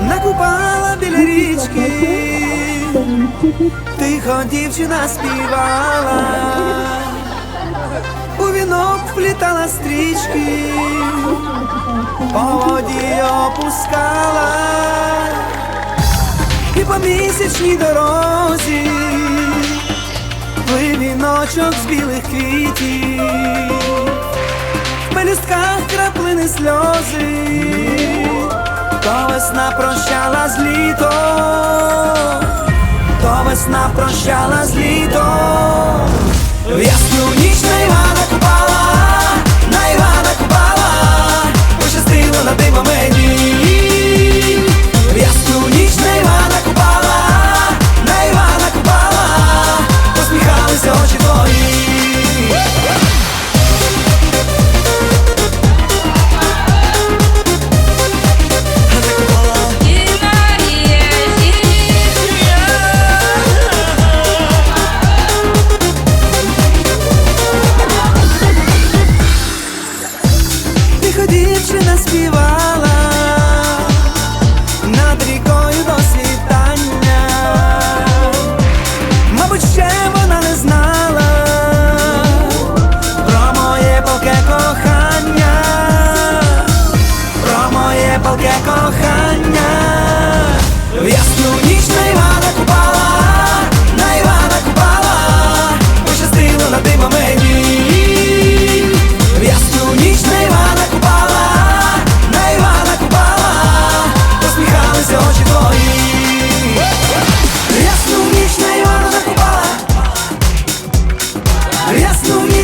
накупала біля річки, тихо дівчина співала, у вінок вплітала стрічки, по воді опускала, і по місячній дорозі, віночок з білих квітів. В пелюстках краплини сльози, то весна прощала з літом, то весна прощала з літом, співала. Над рікою до світання, мабуть, ще вона не знала про моє палке кохання, про моє палке кохання. В ясну Ряснув